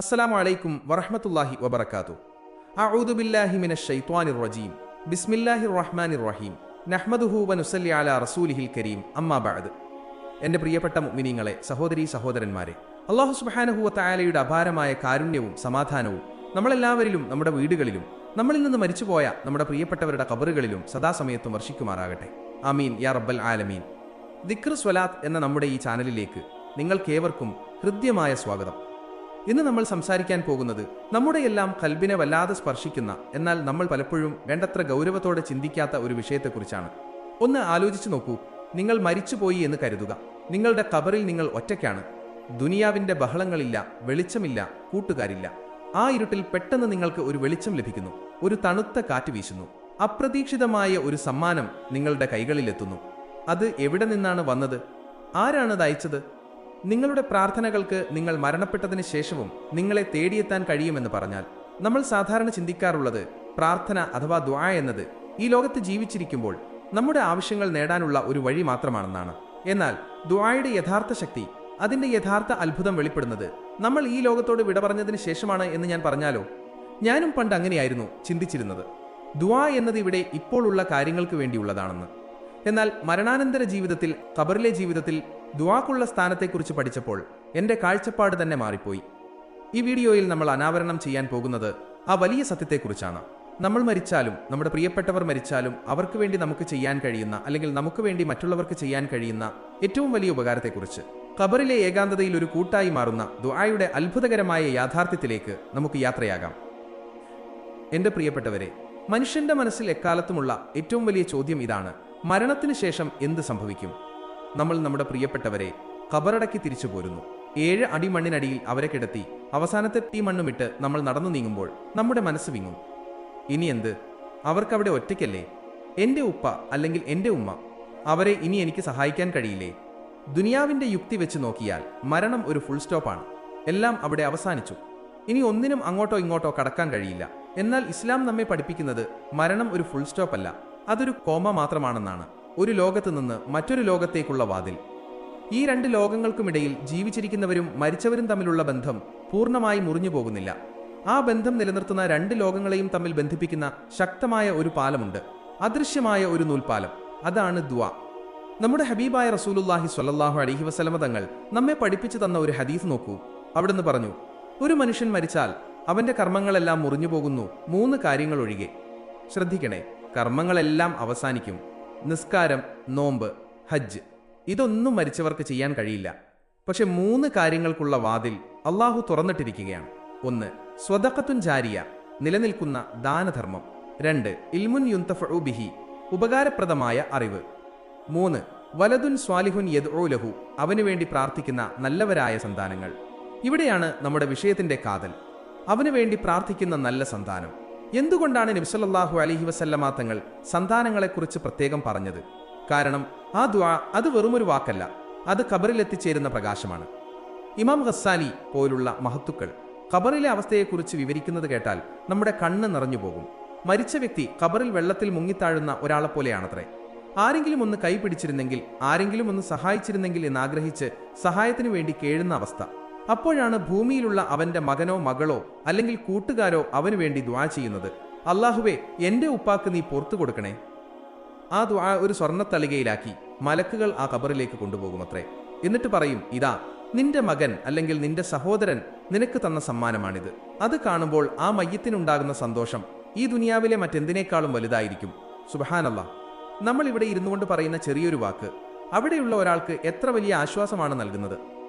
അസ്സലാമു അലൈക്കും വറഹമത്തല്ലാഹി വബറകാതു അഊദു ബില്ലാഹി മിനശ് ശൈത്വാനിർ റജീം. ബിസ്മില്ലാഹിർ റഹ്മാനിർ റഹീം. നഹ്മദുഹു വനുസല്ലി അലാ റസൂലിഹിൽ കരീം. അമ്മാ ബഅദ്. എന്റെ പ്രിയപ്പെട്ട മുഅ്മിനീങ്ങളെ സഹോദരീ സഹോദരന്മാരെ അള്ളാഹു സുബ്ഹാനഹു വതആലയുടെ അപാരമായ കാരുണ്യവും സമാധാനവും നമ്മളെല്ലാവരിലും നമ്മുടെ വീടുകളിലും നമ്മളിൽ നിന്ന് മരിച്ചുപോയ നമ്മുടെ പ്രിയപ്പെട്ടവരുടെ കബറുകളിലും സദാസമയത്തും വർഷിക്കുമാറാകട്ടെ. ആമീൻ. യാ റബ്ബൽ ആലമീൻ. ദിക്ർ സ്വലാത്ത് എന്ന നമ്മുടെ ഈ ചാനലിലേക്ക് നിങ്ങൾക്കേവർക്കും ഹൃദ്യമായ സ്വാഗതം. ഇന്ന് നമ്മൾ സംസാരിക്കാൻ പോകുന്നത് നമ്മുടെ എല്ലാം കൽബിനെ വല്ലാതെ സ്പർശിക്കുന്ന എന്നാൽ നമ്മൾ പലപ്പോഴും വേണ്ടത്ര ഗൗരവത്തോടെ ചിന്തിക്കാത്ത ഒരു വിഷയത്തെക്കുറിച്ചാണ്. ഒന്ന് ആലോചിച്ചു നോക്കൂ. നിങ്ങൾ മരിച്ചുപോയി എന്ന് കരുതുക. നിങ്ങളുടെ കബറിൽ നിങ്ങൾ ഒറ്റയ്ക്കാണ്. ദുനിയാവിന്റെ ബഹളങ്ങളില്ല വെളിച്ചമില്ല കൂട്ടുകാരില്ല. ആ ഇരുട്ടിൽ പെട്ടെന്ന് നിങ്ങൾക്ക് ഒരു വെളിച്ചം ലഭിക്കുന്നു. ഒരു തണുത്ത കാറ്റ് വീശുന്നു. അപ്രതീക്ഷിതമായ ഒരു സമ്മാനം നിങ്ങളുടെ കൈകളിലെത്തുന്നു. അത് എവിടെ നിന്നാണ് വന്നത്? ആരാണത് അയച്ചത്? നിങ്ങളുടെ പ്രാർത്ഥനകൾക്ക് നിങ്ങൾ മരണപ്പെട്ടതിന് ശേഷവും നിങ്ങളെ തേടിയെത്താൻ കഴിയുമെന്ന് പറഞ്ഞാൽ നമ്മൾ സാധാരണ ചിന്തിക്കാറുള്ളത് പ്രാർത്ഥന അഥവാ ദ്വാ എന്നത് ഈ ലോകത്ത് ജീവിച്ചിരിക്കുമ്പോൾ നമ്മുടെ ആവശ്യങ്ങൾ നേടാനുള്ള ഒരു വഴി മാത്രമാണെന്നാണ്. എന്നാൽ ദ്വായുടെ യഥാർത്ഥ ശക്തി അതിന്റെ യഥാർത്ഥ അത്ഭുതം വെളിപ്പെടുന്നത് നമ്മൾ ഈ ലോകത്തോട് വിട പറഞ്ഞതിന് ശേഷമാണ് എന്ന് ഞാൻ പറഞ്ഞാലോ? ഞാനും പണ്ട് അങ്ങനെയായിരുന്നു ചിന്തിച്ചിരുന്നത്. ദ്വാ എന്നത് ഇവിടെ ഇപ്പോഴുള്ള കാര്യങ്ങൾക്ക് വേണ്ടിയുള്ളതാണെന്ന്. എന്നാൽ മരണാനന്തര ജീവിതത്തിൽ ഖബറിലെ ജീവിതത്തിൽ ദുവാക്കുള്ള സ്ഥാനത്തെക്കുറിച്ച് പഠിച്ചപ്പോൾ എന്റെ കാഴ്ചപ്പാട് തന്നെ മാറിപ്പോയി. ഈ വീഡിയോയിൽ നമ്മൾ അനാവരണം ചെയ്യാൻ പോകുന്നത് ആ വലിയ സത്യത്തെക്കുറിച്ചാണ്. നമ്മൾ മരിച്ചാലും നമ്മുടെ പ്രിയപ്പെട്ടവർ മരിച്ചാലും അവർക്ക് വേണ്ടി നമുക്ക് ചെയ്യാൻ കഴിയുന്ന അല്ലെങ്കിൽ നമുക്ക് വേണ്ടി മറ്റുള്ളവർക്ക് ചെയ്യാൻ കഴിയുന്ന ഏറ്റവും വലിയ ഉപകാരത്തെക്കുറിച്ച്. ഖബറിലെ ഏകാന്തതയിൽ ഒരു കൂട്ടായി മാറുന്ന ദുആയുടെ അത്ഭുതകരമായ യാഥാർത്ഥ്യത്തിലേക്ക് നമുക്ക് യാത്രയാകാം. എന്റെ പ്രിയപ്പെട്ടവരെ മനുഷ്യന്റെ മനസ്സിൽ എക്കാലത്തുമുള്ള ഏറ്റവും വലിയ ചോദ്യം ഇതാണ് മരണത്തിന് ശേഷം എന്ത് സംഭവിക്കും? നമ്മൾ നമ്മുടെ പ്രിയപ്പെട്ടവരെ കബറടക്കി തിരിച്ചു പോരുന്നു. ഏഴ് അടി മണ്ണിനടിയിൽ അവരെ കിടത്തി അവസാനത്തെ തീ മണ്ണുമിട്ട് നമ്മൾ നടന്നു നീങ്ങുമ്പോൾ നമ്മുടെ മനസ്സ് വിങ്ങും. ഇനി എന്ത്? അവർക്കവിടെ ഒറ്റയ്ക്കല്ലേ? എന്റെ ഉപ്പ അല്ലെങ്കിൽ എന്റെ ഉമ്മ അവരെ ഇനി എനിക്ക് സഹായിക്കാൻ കഴിയില്ലേ? ദുനിയാവിന്റെ യുക്തി വെച്ച് നോക്കിയാൽ മരണം ഒരു ഫുൾ സ്റ്റോപ്പാണ് എല്ലാം അവിടെ അവസാനിച്ചു. ഇനി ഒന്നിനും അങ്ങോട്ടോ ഇങ്ങോട്ടോ കടക്കാൻ കഴിയില്ല. എന്നാൽ ഇസ്ലാം നമ്മെ പഠിപ്പിക്കുന്നത് മരണം ഒരു ഫുൾ സ്റ്റോപ്പ് അല്ല അതൊരു കോമ മാത്രമാണെന്നാണ്. ഒരു ലോകത്ത് നിന്ന് മറ്റൊരു ലോകത്തേക്കുള്ള വാതിൽ. ഈ രണ്ട് ലോകങ്ങൾക്കുമിടയിൽ ജീവിച്ചിരിക്കുന്നവരും മരിച്ചവരും തമ്മിലുള്ള ബന്ധം പൂർണമായി മുറിഞ്ഞു പോകുന്നില്ല. ആ ബന്ധം നിലനിർത്തുന്ന രണ്ട് ലോകങ്ങളെയും തമ്മിൽ ബന്ധിപ്പിക്കുന്ന ശക്തമായ ഒരു പാലമുണ്ട്. അദൃശ്യമായ ഒരു നൂൽപാലം അതാണ് ദ്വാ. നമ്മുടെ ഹബീബായ റസൂലുല്ലാഹി സ്വല്ലാഹു അലഹി വസല്ലമ തങ്ങൾ നമ്മെ പഠിപ്പിച്ചു തന്ന ഒരു ഹദീസ് നോക്കൂ. അവിടുന്ന് പറഞ്ഞു ഒരു മനുഷ്യൻ മരിച്ചാൽ അവന്റെ കർമ്മങ്ങളെല്ലാം മുറിഞ്ഞു പോകുന്നു മൂന്ന് കാര്യങ്ങൾ ഒഴികെ ശ്രദ്ധിക്കണേ കർമ്മങ്ങളെല്ലാം അവസാനിക്കും. നിസ്കാരം നോമ്പ് ഹജ്ജ്. ഇതൊന്നും മരിച്ചവർക്ക് ചെയ്യാൻ കഴിയില്ല. പക്ഷെ മൂന്ന് കാര്യങ്ങൾക്കുള്ള വാതിൽ അള്ളാഹു തുറന്നിട്ടിരിക്കുകയാണ്. ഒന്ന് സ്വതക്കത്തുൻ ജാരിയ നിലനിൽക്കുന്ന ദാനധർമ്മം. രണ്ട് ഇൽമുൻ യുന്തഫുബിഹി ഉപകാരപ്രദമായ അറിവ്. മൂന്ന് വലതുൻ സ്വാലിഹുൻ യദ്ഉ ലഹു അവനുവേണ്ടി പ്രാർത്ഥിക്കുന്ന നല്ലവരായ സന്താനങ്ങൾ. ഇവിടെയാണ് നമ്മുടെ വിഷയത്തിന്റെ കാതൽ. അവനു വേണ്ടി പ്രാർത്ഥിക്കുന്ന നല്ല സന്താനം. എന്തുകൊണ്ടാണ് നബിസല്ലാഹു അലഹി വസല്ലമാ തങ്ങൾ സന്താനങ്ങളെക്കുറിച്ച് പ്രത്യേകം പറഞ്ഞത്? കാരണം ആ ദ്വാ അത് വെറുമൊരു വാക്കല്ല അത് ഖബറിലെത്തിച്ചേരുന്ന പ്രകാശമാണ്. ഇമാം ഖസാലി പോലുള്ള മഹത്തുക്കൾ ഖബറിലെ അവസ്ഥയെക്കുറിച്ച് വിവരിക്കുന്നത് കേട്ടാൽ നമ്മുടെ കണ്ണ് നിറഞ്ഞു പോകും. മരിച്ച വ്യക്തി ഖബറിൽ വെള്ളത്തിൽ മുങ്ങിത്താഴുന്ന ഒരാളെപ്പോലെയാണത്രേ. ആരെങ്കിലും ഒന്ന് കൈ പിടിച്ചിരുന്നെങ്കിൽ ആരെങ്കിലും ഒന്ന് സഹായിച്ചിരുന്നെങ്കിൽ എന്നാഗ്രഹിച്ച് സഹായത്തിനു വേണ്ടി കേഴുന്ന അവസ്ഥ. അപ്പോഴാണ് ഭൂമിയിലുള്ള അവന്റെ മകനോ മകളോ അല്ലെങ്കിൽ കൂട്ടുകാരോ അവനു വേണ്ടി ദ്വാ ചെയ്യുന്നത്. അള്ളാഹുവേ എന്റെ ഉപ്പാക്ക് നീ പുറത്തു കൊടുക്കണേ. ആ ദ്വാ ഒരു സ്വർണത്തളികയിലാക്കി മലക്കുകൾ ആ ഖബറിലേക്ക് കൊണ്ടുപോകുമത്രേ. എന്നിട്ട് പറയും ഇതാ നിന്റെ മകൻ അല്ലെങ്കിൽ നിന്റെ സഹോദരൻ നിനക്ക് തന്ന സമ്മാനമാണിത്. അത് കാണുമ്പോൾ ആ മയ്യത്തിനുണ്ടാകുന്ന സന്തോഷം ഈ ദുനിയാവിലെ മറ്റെന്തിനേക്കാളും വലുതായിരിക്കും. സുബഹാനല്ല. നമ്മൾ ഇവിടെ ഇരുന്നുകൊണ്ട് പറയുന്ന ചെറിയൊരു വാക്ക്. അവിടെയുള്ള ഒരാൾക്ക് എത്ര വലിയ ആശ്വാസമാണ് നൽകുന്നത്.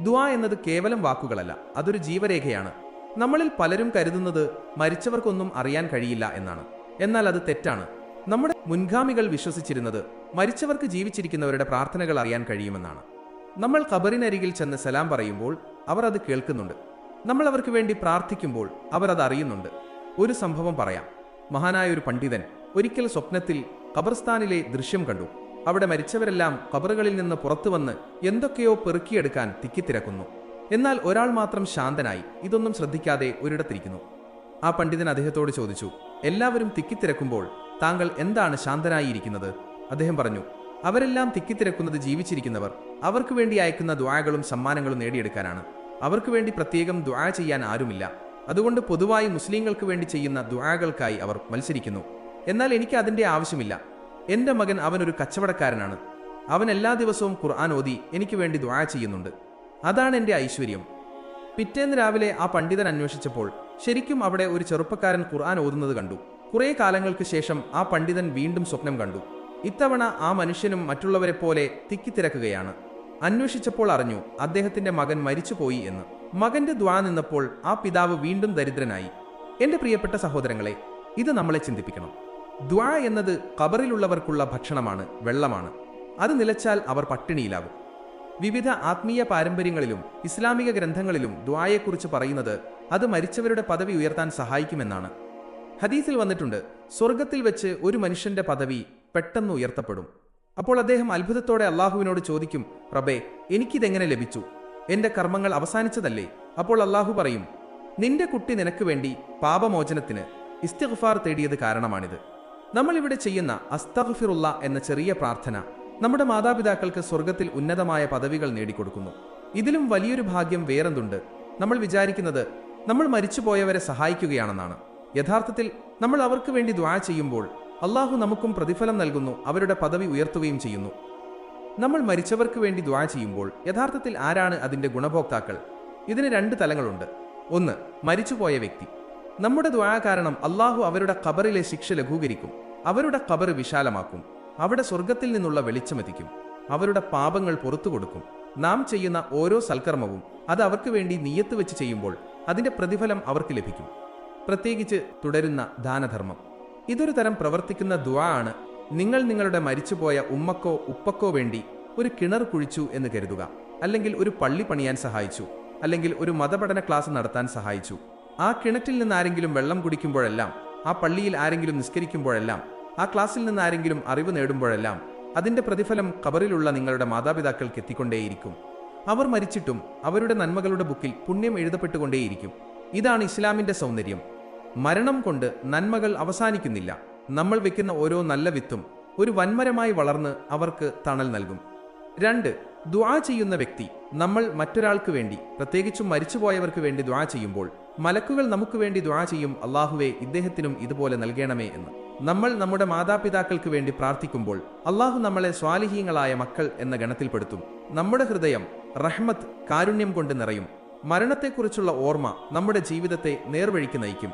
ദുആ എന്നത് കേവലം വാക്കുകളല്ല അതൊരു ജീവരേഖയാണ്. നമ്മളിൽ പലരും കരുതുന്നത് മരിച്ചവർക്കൊന്നും അറിയാൻ കഴിയില്ല എന്നാണ്. എന്നാൽ അത് തെറ്റാണ്. നമ്മുടെ മുൻഗാമികൾ വിശ്വസിച്ചിരുന്നത് മരിച്ചവർക്ക് ജീവിച്ചിരിക്കുന്നവരുടെ പ്രാർത്ഥനകൾ അറിയാൻ കഴിയുമെന്നാണ്. നമ്മൾ ഖബറിനരികിൽ ചെന്ന് സലാം പറയുമ്പോൾ അവർ അത് കേൾക്കുന്നുണ്ട്. നമ്മൾ അവർക്ക് വേണ്ടി പ്രാർത്ഥിക്കുമ്പോൾ അവർ അത് അറിയുന്നുണ്ട്. ഒരു സംഭവം പറയാം. മഹാനായ ഒരു പണ്ഡിതൻ ഒരിക്കൽ സ്വപ്നത്തിൽ ഖബർസ്ഥാനിലെ ദൃശ്യം കണ്ടു. അവിടെ മരിച്ചവരെല്ലാം ഖബറുകളിൽ നിന്ന് പുറത്തു വന്ന് എന്തൊക്കെയോ പെറുക്കിയെടുക്കാൻ തിക്കിത്തിരക്കുന്നു എന്നാൽ ഒരാൾ മാത്രം ശാന്തനായി ഇതൊന്നും ശ്രദ്ധിക്കാതെ ഒരിടത്തിരിക്കുന്നു. ആ പണ്ഡിതൻ അദ്ദേഹത്തോട് ചോദിച്ചു എല്ലാവരും തിക്കിത്തിരക്കുമ്പോൾ താങ്കൾ എന്താണ് ശാന്തനായിരിക്കുന്നത് അദ്ദേഹം പറഞ്ഞു അവരെല്ലാം തിക്കിത്തിരക്കുന്നത് ജീവിച്ചിരിക്കുന്നവർ അവർക്ക് വേണ്ടി അയക്കുന്ന ദ്വായകളും സമ്മാനങ്ങളും നേടിയെടുക്കാനാണ്. അവർക്ക് വേണ്ടി പ്രത്യേകം ദ്വായ ചെയ്യാൻ ആരുമില്ല. അതുകൊണ്ട് പൊതുവായി മുസ്ലിങ്ങൾക്ക് വേണ്ടി ചെയ്യുന്ന ദ്വായകൾക്കായി അവർ മത്സരിക്കുന്നു. എന്നാൽ എനിക്ക് അതിന്റെ ആവശ്യമില്ല. എന്റെ മകൻ അവനൊരു കച്ചവടക്കാരനാണ്. അവൻ എല്ലാ ദിവസവും ഖുർആൻ ഓതി എനിക്ക് വേണ്ടി ദുആ ചെയ്യുന്നുണ്ട്. അതാണ് എന്റെ ഐശ്വര്യം. പിറ്റേന്ന് രാവിലെ ആ പണ്ഡിതൻ അന്വേഷിച്ചപ്പോൾ ശരിക്കും അവിടെ ഒരു ചെറുപ്പക്കാരൻ ഖുർആൻ ഓതുന്നത് കണ്ടു. കുറേ കാലങ്ങൾക്ക് ശേഷം ആ പണ്ഡിതൻ വീണ്ടും സ്വപ്നം കണ്ടു. ഇത്തവണ ആ മനുഷ്യനും മറ്റുള്ളവരെ പോലെ തിക്കിത്തിരക്കുകയാണ് അന്വേഷിച്ചപ്പോൾ അറിഞ്ഞു അദ്ദേഹത്തിന്റെ മകൻ മരിച്ചുപോയി എന്ന്. മകന്റെ ദ്വാ നിന്നപ്പോൾ ആ പിതാവ് വീണ്ടും ദരിദ്രനായി. എന്റെ പ്രിയപ്പെട്ട സഹോദരങ്ങളെ ഇത് നമ്മളെ ചിന്തിപ്പിക്കണം. ദ്വാ എന്നത് കബറിലുള്ളവർക്കുള്ള ഭക്ഷണമാണ് വെള്ളമാണ്. അത് നിലച്ചാൽ അവർ പട്ടിണിയിലാകും വിവിധ ആത്മീയ പാരമ്പര്യങ്ങളിലും ഇസ്ലാമിക ഗ്രന്ഥങ്ങളിലും ദ്വായെക്കുറിച്ച് പറയുന്നത് അത് മരിച്ചവരുടെ പദവി ഉയർത്താൻ സഹായിക്കുമെന്നാണ്. ഹദീസിൽ വന്നിട്ടുണ്ട് സ്വർഗത്തിൽ വെച്ച് ഒരു മനുഷ്യന്റെ പദവി പെട്ടെന്ന് ഉയർത്തപ്പെടും. അപ്പോൾ അദ്ദേഹം അത്ഭുതത്തോടെ അള്ളാഹുവിനോട് ചോദിക്കും റബേ എനിക്കിതെങ്ങനെ ലഭിച്ചു? എന്റെ കർമ്മങ്ങൾ അവസാനിച്ചതല്ലേ? അപ്പോൾ അള്ളാഹു പറയും നിന്റെ കുട്ടി നിനക്ക് വേണ്ടി പാപമോചനത്തിന് ഇസ്തിഗ്ഫാർ തേടിയത് കാരണമാണിത്. നമ്മൾ ഇവിടെ ചെയ്യുന്ന അസ്തഗ്ഫിറുള്ള എന്ന ചെറിയ പ്രാർത്ഥന നമ്മുടെ മാതാപിതാക്കൾക്ക് സ്വർഗത്തിൽ ഉന്നതമായ പദവികൾ നേടിക്കൊടുക്കുന്നു. ഇതിലും വലിയൊരു ഭാഗ്യം വേറെന്തുണ്ട്? നമ്മൾ വിചാരിക്കുന്നത് നമ്മൾ മരിച്ചുപോയവരെ സഹായിക്കുകയാണെന്നാണ്. യഥാർത്ഥത്തിൽ നമ്മൾ അവർക്ക് വേണ്ടി ദ്വാ ചെയ്യുമ്പോൾ അള്ളാഹു നമുക്കും പ്രതിഫലം നൽകുന്നു അവരുടെ പദവി ഉയർത്തുകയും ചെയ്യുന്നു. നമ്മൾ മരിച്ചവർക്ക് വേണ്ടി ദ്വാ ചെയ്യുമ്പോൾ യഥാർത്ഥത്തിൽ ആരാണ് അതിന്റെ ഗുണഭോക്താക്കൾ? ഇതിന് രണ്ട് തലങ്ങളുണ്ട്. ഒന്ന് മരിച്ചുപോയ വ്യക്തി. നമ്മുടെ ദ്വാ കാരണം അള്ളാഹു അവരുടെ ഖബറിലെ ശിക്ഷ ലഘൂകരിക്കും അവരുടെ ഖബർ വിശാലമാക്കും അവിടെ സ്വർഗത്തിൽ നിന്നുള്ള വെളിച്ചമെത്തിക്കും അവരുടെ പാപങ്ങൾ പുറത്തു കൊടുക്കും. നാം ചെയ്യുന്ന ഓരോ സൽക്കർമ്മവും അത് അവർക്ക് വേണ്ടി നീയത്ത് വെച്ച് ചെയ്യുമ്പോൾ അതിന്റെ പ്രതിഫലം അവർക്ക് ലഭിക്കും. പ്രത്യേകിച്ച് തുടരുന്ന ദാനധർമ്മം. ഇതൊരു തരം പ്രവർത്തിക്കുന്ന ദ്വാ ആണ്. നിങ്ങൾ നിങ്ങളുടെ മരിച്ചുപോയ ഉമ്മക്കോ ഉപ്പക്കോ വേണ്ടി ഒരു കിണർ കുഴിച്ചു എന്ന് കരുതുക അല്ലെങ്കിൽ ഒരു പള്ളി പണിയാൻ സഹായിച്ചു അല്ലെങ്കിൽ ഒരു മതപഠന ക്ലാസ് നടത്താൻ സഹായിച്ചു. ആ കിണറ്റിൽ നിന്ന് ആരെങ്കിലും വെള്ളം കുടിക്കുമ്പോഴെല്ലാം ആ പള്ളിയിൽ ആരെങ്കിലും നിസ്കരിക്കുമ്പോഴെല്ലാം ആ ക്ലാസ്സിൽ നിന്ന് ആരെങ്കിലും അറിവ് നേടുമ്പോഴെല്ലാം അതിന്റെ പ്രതിഫലം കബറിലുള്ള നിങ്ങളുടെ മാതാപിതാക്കൾക്ക് എത്തിക്കൊണ്ടേയിരിക്കും. അവർ മരിച്ചിട്ടും അവരുടെ നന്മകളുടെ ബുക്കിൽ പുണ്യം എഴുതപ്പെട്ടുകൊണ്ടേയിരിക്കും. ഇതാണ് ഇസ്ലാമിന്റെ സൗന്ദര്യം. മരണം കൊണ്ട് നന്മകൾ അവസാനിക്കുന്നില്ല. നമ്മൾ വെക്കുന്ന ഓരോ നല്ല വിത്തും ഒരു വന്മരമായി വളർന്ന് അവർക്ക് തണൽ നൽകും. രണ്ട് ദ്വാ ചെയ്യുന്ന വ്യക്തി നമ്മൾ മറ്റൊരാൾക്ക് വേണ്ടി പ്രത്യേകിച്ചും മരിച്ചുപോയവർക്ക് വേണ്ടി ദ്വാ ചെയ്യുമ്പോൾ മലക്കുകൾ നമുക്ക് വേണ്ടി ദ്വാ ചെയ്യും അള്ളാഹുവെ ഇദ്ദേഹത്തിനും ഇതുപോലെ നൽകണമേ എന്ന്. നമ്മൾ നമ്മുടെ മാതാപിതാക്കൾക്ക് വേണ്ടി പ്രാർത്ഥിക്കുമ്പോൾ അള്ളാഹു നമ്മളെ സ്വാലിഹീങ്ങളായ മക്കൾ എന്ന ഗണത്തിൽപ്പെടുത്തും. നമ്മുടെ ഹൃദയം റഹ്മത്ത് കാരുണ്യം കൊണ്ട് നിറയും. മരണത്തെക്കുറിച്ചുള്ള ഓർമ്മ നമ്മുടെ ജീവിതത്തെ നേർവഴിക്ക് നയിക്കും.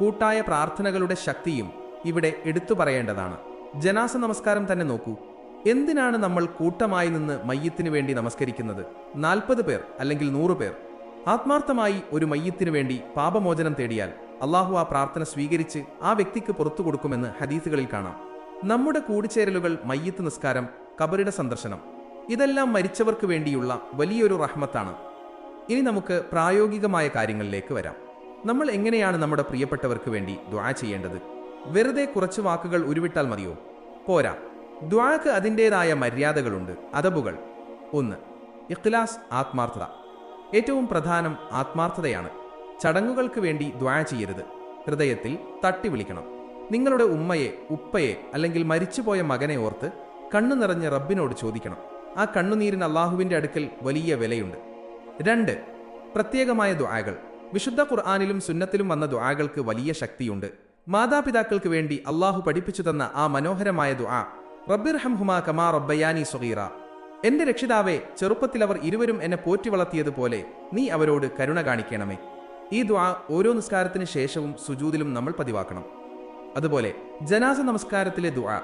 കൂട്ടായ പ്രാർത്ഥനകളുടെ ശക്തിയും ഇവിടെ എടുത്തു പറയേണ്ടതാണ്. ജനാസ നമസ്കാരം തന്നെ നോക്കൂ. എന്തിനാണ് നമ്മൾ കൂട്ടമായി നിന്ന് മയ്യത്തിനു വേണ്ടി നമസ്കരിക്കുന്നത്? നാൽപ്പത് പേർ അല്ലെങ്കിൽ നൂറ് പേർ? ആത്മാർത്ഥമായി ഒരു മയ്യത്തിനു വേണ്ടി പാപമോചനം തേടിയാൽ അള്ളാഹു ആ പ്രാർത്ഥന സ്വീകരിച്ച് ആ വ്യക്തിക്ക് പുറത്തു കൊടുക്കുമെന്ന് ഹദീസുകളിൽ കാണാം. നമ്മുടെ കൂടിച്ചേരലുകൾ മയ്യത്ത് നിസ്കാരം കബറിട സന്ദർശനം. ഇതെല്ലാം മരിച്ചവർക്ക് വേണ്ടിയുള്ള വലിയൊരു റഹ്മത്താണ്. ഇനി നമുക്ക് പ്രായോഗികമായ കാര്യങ്ങളിലേക്ക് വരാം. നമ്മൾ എങ്ങനെയാണ് നമ്മുടെ പ്രിയപ്പെട്ടവർക്ക് വേണ്ടി ദ്വാ ചെയ്യേണ്ടത്? വെറുതെ കുറച്ച് വാക്കുകൾ ഉരുവിട്ടാൽ മതിയോ? പോരാ. ദ്വാക്ക് അതിന്റെതായ മര്യാദകളുണ്ട് അതബുകൾ ഒന്ന് ഇഖ്ലാസ് ആത്മാർത്ഥത. ഏറ്റവും പ്രധാനം ആത്മാർത്ഥതയാണ്. ചടങ്ങുകൾക്ക് വേണ്ടി ദ്വാ ചെയ്യരുത്. ഹൃദയത്തിൽ തട്ടി വിളിക്കണം. നിങ്ങളുടെ ഉമ്മയെ ഉപ്പയെ അല്ലെങ്കിൽ മരിച്ചുപോയ മകനെ ഓർത്ത് കണ്ണു നിറഞ്ഞ് റബ്ബിനോട് ചോദിക്കണം. ആ കണ്ണുനീരിന് അള്ളാഹുവിന്റെ അടുക്കൽ വലിയ വിലയുണ്ട്. രണ്ട് പ്രത്യേകമായ ദ്വാകൾ. വിശുദ്ധ ഖുർആാനിലും സുന്നത്തിലും വന്ന ദ്വാകൾക്ക് വലിയ ശക്തിയുണ്ട്. മാതാപിതാക്കൾക്ക് വേണ്ടി അള്ളാഹു പഠിപ്പിച്ചു തന്ന ആ മനോഹരമായ ദ്വാ റബ്ബിർഹം ഹുമാ കമാ റബ്ബയാനി സുഗീറ. എന്റെ രക്ഷിതാവെ ചെറുപ്പത്തിൽ അവർ ഇരുവരും എന്നെ പോറ്റി വളർത്തിയതുപോലെ നീ അവരോട് കരുണ കാണിക്കണമേ. ഈ ദ്വാ ഓരോ നിസ്കാരത്തിന് ശേഷവും സുജൂതിലും നമ്മൾ പതിവാക്കണം. അതുപോലെ ജനാസ നമസ്കാരത്തിലെ ദുആ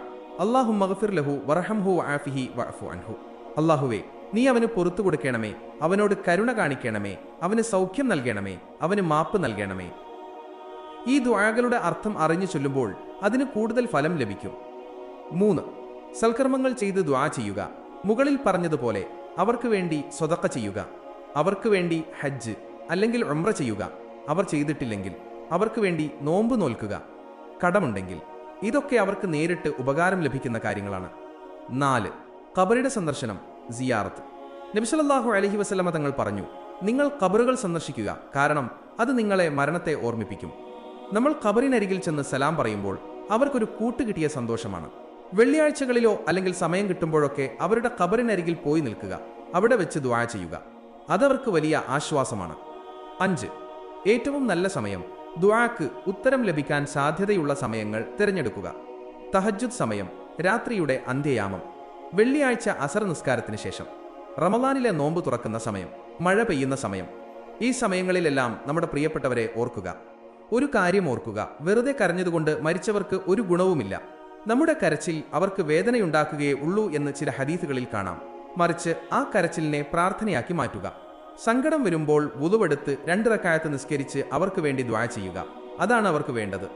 അള്ളാഹു മഗഫിർ ലഹു വറഹംഹു ആഫിഹി വഅഫു അൻഹു. അള്ളാഹുവേ നീ അവന് പുറത്തു കൊടുക്കണമേ അവനോട് കരുണ കാണിക്കണമേ അവന് സൗഖ്യം നൽകണമേ അവന് മാപ്പ് നൽകണമേ. ഈ ദുആകളുടെ അർത്ഥം അറിഞ്ഞു ചൊല്ലുമ്പോൾ അതിന് കൂടുതൽ ഫലം ലഭിക്കും. മൂന്ന് സൽക്കർമ്മങ്ങൾ ചെയ്ത് ദ്വാ ചെയ്യുക. മുകളിൽ പറഞ്ഞതുപോലെ അവർക്ക് വേണ്ടി സ്വതക്ക ചെയ്യുക. അവർക്ക് വേണ്ടി ഹജ്ജ് അല്ലെങ്കിൽ ഉംറ ചെയ്യുക. അവർ ചെയ്തിട്ടില്ലെങ്കിൽ അവർക്ക് വേണ്ടി നോമ്പ് നോൽക്കുക. കടമുണ്ടെങ്കിൽ ഇതൊക്കെ അവർക്ക് നേരിട്ട് ഉപകാരം ലഭിക്കുന്ന കാര്യങ്ങളാണ്. നാല് കബറിയുടെ സന്ദർശനം സിയാറത്ത്. നബിസലല്ലാഹു അലഹി വസ്ലമ തങ്ങൾ പറഞ്ഞു നിങ്ങൾ കബറുകൾ സന്ദർശിക്കുക. കാരണം അത് നിങ്ങളെ മരണത്തെ ഓർമ്മിപ്പിക്കും. നമ്മൾ കബറിനരികിൽ ചെന്ന് സലാം പറയുമ്പോൾ അവർക്കൊരു കൂട്ടുകിട്ടിയ സന്തോഷമാണ്. വെള്ളിയാഴ്ചകളിലോ അല്ലെങ്കിൽ സമയം കിട്ടുമ്പോഴൊക്കെ അവരുടെ ഖബറിനരികിൽ പോയി നിൽക്കുക. അവിടെ വെച്ച് ദ്വാ ചെയ്യുക. അതവർക്ക് വലിയ ആശ്വാസമാണ്. അഞ്ച്. ഏറ്റവും നല്ല സമയം. ദുആക്ക് ഉത്തരം ലഭിക്കാൻ സാധ്യതയുള്ള സമയങ്ങൾ തിരഞ്ഞെടുക്കുക. തഹജ്ജുദ് സമയം. രാത്രിയുടെ അന്ത്യയാമം. വെള്ളിയാഴ്ച അസർ നിസ്കാരത്തിന് ശേഷം. റമദാനിലെ നോമ്പ് തുറക്കുന്ന സമയം. മഴ പെയ്യുന്ന സമയം. ഈ സമയങ്ങളിലെല്ലാം നമ്മുടെ പ്രിയപ്പെട്ടവരെ ഓർക്കുക. ഒരു കാര്യം ഓർക്കുക. വെറുതെ കരഞ്ഞതുകൊണ്ട് മരിച്ചവർക്ക് ഒരു ഗുണവുമില്ല. നമ്മുടെ കരച്ചിൽ അവർക്ക് വേദനയുണ്ടാക്കുകയേ ഉള്ളൂ എന്ന് ചില ഹദീസുകളിൽ കാണാം. മറിച്ച് ആ കരച്ചിലിനെ പ്രാർത്ഥനയാക്കി മാറ്റുക. സങ്കടം വരുമ്പോൾ വുതുവെടുത്ത് രണ്ടിറക്കായത്ത് നിസ്കരിച്ച് അവർക്ക് വേണ്ടി ദ്വാ ചെയ്യുക. അതാണ് അവർക്ക് വേണ്ടത്.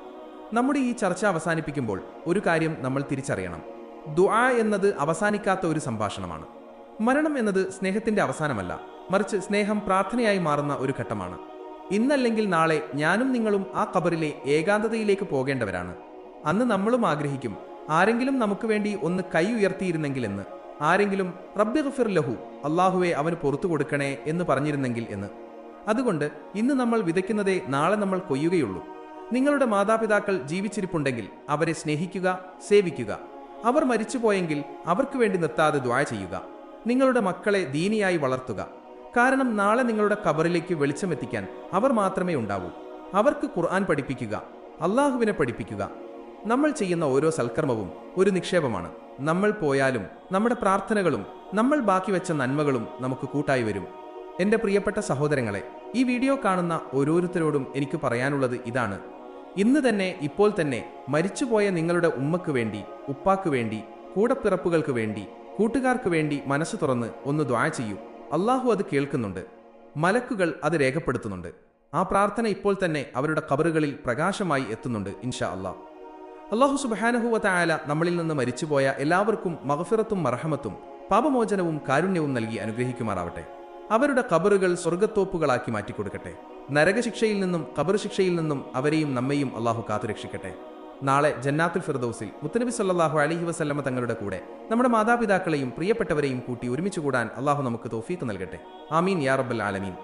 നമ്മുടെ ഈ ചർച്ച അവസാനിപ്പിക്കുമ്പോൾ ഒരു കാര്യം നമ്മൾ തിരിച്ചറിയണം. ദുആ എന്നത് അവസാനിക്കാത്ത ഒരു സംഭാഷണമാണ്. മരണം എന്നത് സ്നേഹത്തിന്റെ അവസാനമല്ല. മറിച്ച് സ്നേഹം പ്രാർത്ഥനയായി മാറുന്ന ഒരു ഘട്ടമാണ്. ഇന്നല്ലെങ്കിൽ നാളെ ഞാനും നിങ്ങളും ആ കബറിലെ ഏകാന്തതയിലേക്ക് പോകേണ്ടവരാണ്. അന്ന് നമ്മളും ആഗ്രഹിക്കും ആരെങ്കിലും നമുക്ക് വേണ്ടി ഒന്ന് കൈ ഉയർത്തിയിരുന്നെങ്കിൽ എന്ന് ആരെങ്കിലും റബ്ബി ഗഫിർ ലഹു അള്ളാഹുവെ അവന് പുറത്തു കൊടുക്കണേ എന്ന് പറഞ്ഞിരുന്നെങ്കിൽ എന്ന്. അതുകൊണ്ട് ഇന്ന് നമ്മൾ വിതയ്ക്കുന്നതേ നാളെ നമ്മൾ കൊയ്യുകയുള്ളൂ. നിങ്ങളുടെ മാതാപിതാക്കൾ ജീവിച്ചിരിപ്പുണ്ടെങ്കിൽ അവരെ സ്നേഹിക്കുക സേവിക്കുക. അവർ മരിച്ചുപോയെങ്കിൽ അവർക്ക് വേണ്ടി നിർത്താതെ ദ്വായ ചെയ്യുക. നിങ്ങളുടെ മക്കളെ ദീനിയായി വളർത്തുക. കാരണം നാളെ നിങ്ങളുടെ കബറിലേക്ക് വെളിച്ചമെത്തിക്കാൻ അവർ മാത്രമേ ഉണ്ടാവൂ. അവർക്ക് ഖുർആൻ പഠിപ്പിക്കുക അള്ളാഹുവിനെ പഠിപ്പിക്കുക. നമ്മൾ ചെയ്യുന്ന ഓരോ സൽക്കർമ്മവും ഒരു നിക്ഷേപമാണ്. നമ്മൾ പോയാലും നമ്മുടെ പ്രാർത്ഥനകളും നമ്മൾ ബാക്കി വെച്ച നന്മകളും നമുക്ക് കൂട്ടായി വരും. എന്റെ പ്രിയപ്പെട്ട സഹോദരങ്ങളെ ഈ വീഡിയോ കാണുന്ന ഓരോരുത്തരോടും എനിക്ക് പറയാനുള്ളത് ഇതാണ്. ഇന്ന് തന്നെ ഇപ്പോൾ തന്നെ മരിച്ചുപോയ നിങ്ങളുടെ ഉമ്മക്ക് വേണ്ടി ഉപ്പാക്ക് വേണ്ടി കൂടപ്പിറപ്പുകൾക്ക് വേണ്ടി കൂട്ടുകാർക്ക് വേണ്ടി മനസ്സ് തുറന്ന് ഒന്ന് ദ്വാ ചെയ്യൂ. അള്ളാഹു അത് കേൾക്കുന്നുണ്ട്. മലക്കുകൾ അത് രേഖപ്പെടുത്തുന്നുണ്ട്. ആ പ്രാർത്ഥന ഇപ്പോൾ തന്നെ അവരുടെ കബറുകളിൽ പ്രകാശമായി എത്തുന്നുണ്ട് ഇൻഷാ അള്ളാഹ്. അള്ളാഹു സുബാനഹുവ തായാല നമ്മളിൽ നിന്ന് മരിച്ചുപോയ എല്ലാവർക്കും മഹഫിറത്തും മർഹമത്തും പാപമോചനവും കാരുണ്യവും നൽകി അനുഗ്രഹിക്കുമാറാവട്ടെ. അവരുടെ കബറുകൾ സ്വർഗത്തോപ്പുകളാക്കി മാറ്റിക്കൊടുക്കട്ടെ. നരകശിക്ഷയിൽ നിന്നും കബർ ശിക്ഷയിൽ നിന്നും അവരെയും നമ്മയും അള്ളാഹു കാത്തുരക്ഷിക്കട്ടെ. നാളെ ജന്നാത്തുൽ ഫിർദൌസിൽ മുത്തനബി സല്ലാഹു അലഹി വസല്ലമ തങ്ങളുടെ കൂടെ നമ്മുടെ മാതാപിതാക്കളെയും പ്രിയപ്പെട്ടവരെയും കൂട്ടി ഒരുമിച്ച് കൂടാൻ അള്ളാഹു നമുക്ക് തോഫീക്ക് നൽകട്ടെ. ആമീൻ യാ റബ്ബൽ ആലമീൻ.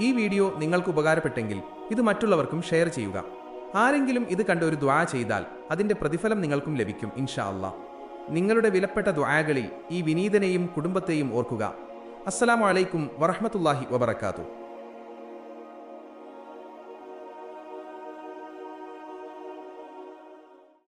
ഈ വീഡിയോ നിങ്ങൾക്ക് ഉപകാരപ്പെട്ടെങ്കിൽ ഇത് മറ്റുള്ളവർക്കും ഷെയർ ചെയ്യുക. ആരെങ്കിലും ഇത് കണ്ട് ഒരു ദ്വാ ചെയ്താൽ അതിന്റെ പ്രതിഫലം നിങ്ങൾക്കും ലഭിക്കും ഇൻഷാ അല്ലാ. നിങ്ങളുടെ വിലപ്പെട്ട ദ്വാകളിൽ ഈ വിനീതനെയും കുടുംബത്തെയും ഓർക്കുക. അസ്സലാമു അലൈക്കും വറഹ്മത്തുള്ളാഹി വബറകാതുഹു.